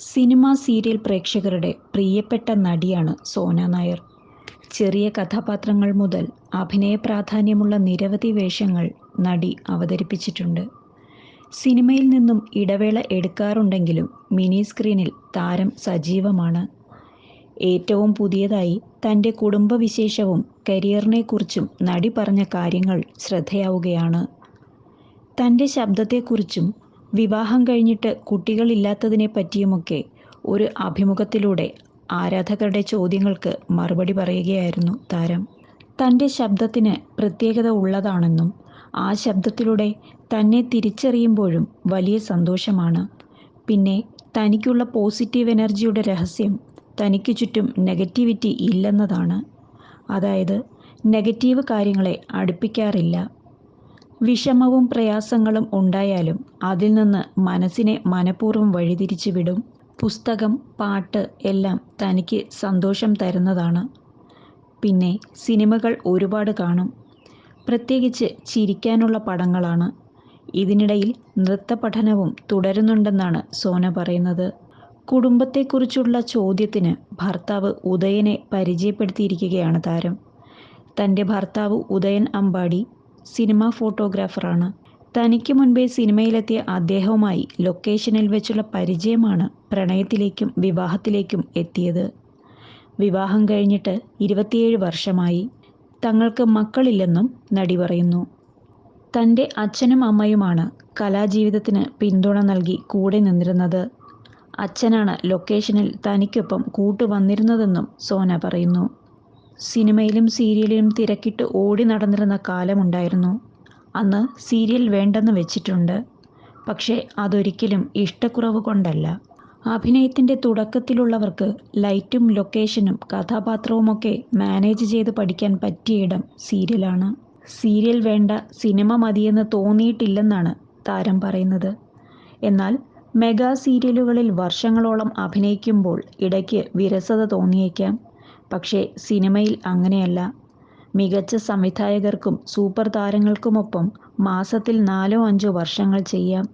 Cinema serial പ്രേക്ഷകരുടെ പ്രിയപ്പെട്ട നടിയാണ് സോന നായർ. ചെറിയ കഥാപാത്രങ്ങൾ മുതൽ അഭിനയ പ്രാധാന്യമുള്ള നിരവധി വേഷങ്ങൾ നടി അവതരിപ്പിച്ചിട്ടുണ്ട്. സിനിമയിൽ നിന്നും ഇടവേള എടുക്കാറുണ്ടെങ്കിലും മിനി സ്ക്രീനിൽ താരം സജീവമാണ്. ഏറ്റവും പുതിയതായി തന്റെ കുടുംബവിശേഷവും കരിയറിനെക്കുറിച്ചും നടി പറഞ്ഞ കാര്യങ്ങൾ ശ്രദ്ധയാവുകയാണ്. തന്റെ ശബ്ദത്തെക്കുറിച്ചും വിവാഹം കഴിഞ്ഞിട്ട് കുട്ടികളില്ലാത്തതിനെ പറ്റിയുമൊക്കെ ഒരു അഭിമുഖത്തിലൂടെ ആരാധകരുടെ ചോദ്യങ്ങൾക്ക് മറുപടി പറയുകയായിരുന്നു താരം. തന്റെ ശബ്ദത്തിന് പ്രത്യേകത ഉള്ളതാണെന്നും ആ ശബ്ദത്തിലൂടെ തന്നെ തിരിച്ചറിയുമ്പോഴും വലിയ സന്തോഷമാണ്. പിന്നെ തനിക്കുള്ള പോസിറ്റീവ് എനർജിയുടെ രഹസ്യം തനിക്ക് ചുറ്റും നെഗറ്റിവിറ്റി ഇല്ലെന്നതാണ്. അതായത് നെഗറ്റീവ് കാര്യങ്ങളെ അടുപ്പിക്കാറില്ല. വിഷമവും പ്രയാസങ്ങളും ഉണ്ടായാലും അതിൽ നിന്ന് മനസ്സിനെ മനഃപൂർവം വഴിതിരിച്ചു വിടും. പുസ്തകം പാട്ട് എല്ലാം തനിക്ക് സന്തോഷം തരുന്നതാണ്. പിന്നെ സിനിമകൾ ഒരുപാട് കാണും. പ്രത്യേകിച്ച് ചിരിക്കാനുള്ള പടങ്ങളാണ്. ഇതിനിടയിൽ നൃത്ത പഠനവും തുടരുന്നുണ്ടെന്നാണ് സോന പറയുന്നത്. കുടുംബത്തെക്കുറിച്ചുള്ള ചോദ്യത്തിന് ഭർത്താവ് ഉദയനെ പരിചയപ്പെടുത്തിയിരിക്കുകയാണ് താരം. തന്റെ ഭർത്താവ് ഉദയൻ അമ്പാടി സിനിമാ ഫോട്ടോഗ്രാഫറാണ്. തനിക്ക് മുൻപേ സിനിമയിലെത്തിയ അദ്ദേഹവുമായി ലൊക്കേഷനിൽ വെച്ചുള്ള പരിചയമാണ് പ്രണയത്തിലേക്കും വിവാഹത്തിലേക്കും എത്തിയത്. വിവാഹം കഴിഞ്ഞിട്ട് ഇരുപത്തിയേഴ് വർഷമായി. തങ്ങൾക്ക് മക്കളില്ലെന്നും നടി പറയുന്നു. തന്റെ അച്ഛനും അമ്മയുമാണ് കലാജീവിതത്തിന് പിന്തുണ നൽകി കൂടെ നിന്നിരുന്നത്. അച്ഛനാണ് ലൊക്കേഷനിൽ തനിക്കൊപ്പം കൂട്ടുവന്നിരുന്നതെന്നും സോന പറയുന്നു. സിനിമയിലും സീരിയലിലും തിരക്കിട്ട് ഓടി നടന്നിരുന്ന കാലമുണ്ടായിരുന്നു. അന്ന് സീരിയൽ വേണ്ടെന്ന് വെച്ചിട്ടുണ്ട്. പക്ഷേ അതൊരിക്കലും ഇഷ്ടക്കുറവ് കൊണ്ടല്ല. അഭിനയത്തിന്റെ തുടക്കത്തിലുള്ളവർക്ക് ലൈറ്റും ലൊക്കേഷനും കഥാപാത്രവുമൊക്കെ മാനേജ് ചെയ്ത് പഠിക്കാൻ പറ്റിയ ഇടം സീരിയലാണ്. സീരിയൽ വേണ്ട സിനിമ മതിയെന്ന് തോന്നിയിട്ടില്ലെന്നാണ് താരം പറയുന്നത്. എന്നാൽ മെഗാ സീരിയലുകളിൽ വർഷങ്ങളോളം അഭിനയിക്കുമ്പോൾ ഇടയ്ക്ക് വിരസത തോന്നിയേക്കാം. പക്ഷേ സിനിമയിൽ അങ്ങനെയല്ല. മികച്ച സംവിധായകർക്കും സൂപ്പർ താരങ്ങൾക്കുമൊപ്പം മാസത്തിൽ നാലോ അഞ്ചോ വർഷങ്ങൾ ചെയ്യാം.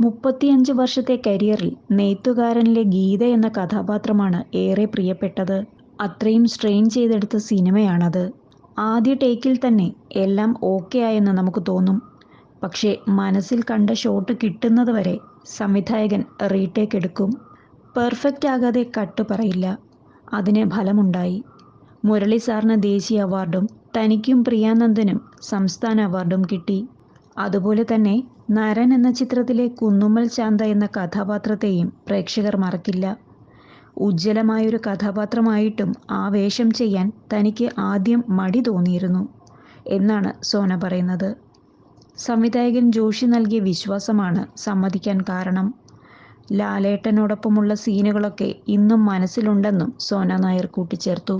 മുപ്പത്തിയഞ്ച് വർഷത്തെ കരിയറിൽ നെയ്ത്തുകാരനിലെ ഗീത എന്ന കഥാപാത്രമാണ് ഏറെ പ്രിയപ്പെട്ടത്. അത്രയും സ്ട്രെയിൻ ചെയ്തെടുത്ത സിനിമയാണത്. ആദ്യ ടേക്കിൽ തന്നെ എല്ലാം ഓക്കെ ആയെന്ന് നമുക്ക് തോന്നും. പക്ഷേ മനസ്സിൽ കണ്ട ഷോട്ട് കിട്ടുന്നത് വരെ സംവിധായകൻ റീടേക്ക് എടുക്കും. പെർഫെക്റ്റ് ആകാതെ കട്ട് പറയില്ല. അതിന് ഫലമുണ്ടായി. മുരളി സാറിന് ദേശീയ അവാർഡും തനിക്കും പ്രിയാനന്ദനും സംസ്ഥാന അവാർഡും കിട്ടി. അതുപോലെ തന്നെ നരൻ എന്ന ചിത്രത്തിലെ കുന്നുമ്മൽ ശാന്ത എന്ന കഥാപാത്രത്തെയും പ്രേക്ഷകർ മറക്കില്ല. ഉജ്ജ്വലമായൊരു കഥാപാത്രമായിട്ടും ആ വേഷം ചെയ്യാൻ തനിക്ക് ആദ്യം മടി തോന്നിയിരുന്നു എന്നാണ് സോന പറയുന്നത്. സംവിധായകൻ ജോഷി നൽകിയ വിശ്വാസമാണ് സമ്മതിക്കാൻ കാരണം. ലാലേട്ടനോടൊപ്പമുള്ള സീനുകളൊക്കെ ഇന്നും മനസ്സിലുണ്ടെന്നും സോന നായർ കൂട്ടിച്ചേർത്തു.